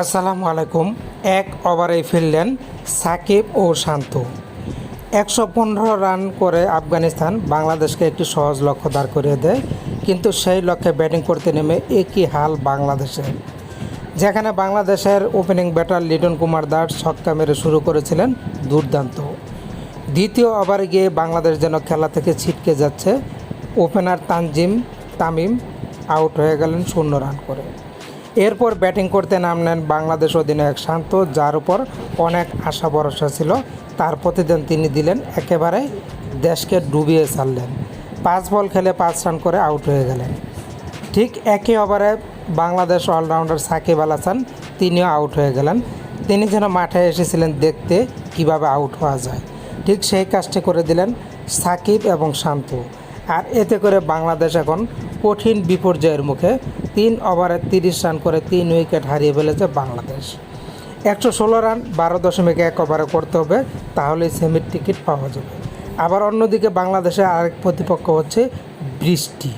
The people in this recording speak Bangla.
আসসালামু আলাইকুম। এক ওভারে ফিরলেন সাকিব ও শান্ত। একশো পনেরো রান করে আফগানিস্তান বাংলাদেশকে একটি সহজ লক্ষ্য দাঁড় করিয়ে দেয়, কিন্তু সেই লক্ষ্যে ব্যাটিং করতে নেমে একই হাল বাংলাদেশের। যেখানে বাংলাদেশের ওপেনিং ব্যাটার লিটন কুমার দাস ছক্কা মেরে শুরু করেছিলেন দুর্দান্ত। দ্বিতীয় ওভারে গিয়ে বাংলাদেশ যেন খেলা থেকে ছিটকে যাচ্ছে, ওপেনার তানজিম তামিম আউট হয়ে গেলেন শূন্য রান করে। এরপর ব্যাটিং করতে নামলেন বাংলাদেশ অধিনায়ক শান্ত, যার উপর অনেক আশা ভরসা ছিল। তার প্রতিদিন তিনি দিলেন, একেবারে দেশকে ডুবিয়ে ছাড়লেন। পাঁচ বল খেলে পাঁচ রান করে আউট হয়ে গেলেন। ঠিক একই ওভারে বাংলাদেশ অলরাউন্ডার সাকিব আল হাসান তিনিও আউট হয়ে গেলেন। তিনি যেন মাঠে এসেছিলেন দেখতে কীভাবে আউট হওয়া যায়। ঠিক সেই কাজটি করে দিলেন সাকিব এবং শান্ত। আর এতে করে বাংলাদেশ এখন কঠিন বিপর্যয়ের মুখে তিন ওভারে তিরিশ রান করে তিন উইকেট হারিয়ে ফেলেছে বাংলাদেশ। একশো ষোলো রান, বারো দশমিক এক ওভারে করতে হবে তাহলে সেমির টিকিট পাওয়া যাবে। আবার অন্যদিকে বাংলাদেশে আরেক প্রতিপক্ষ হচ্ছে বৃষ্টি।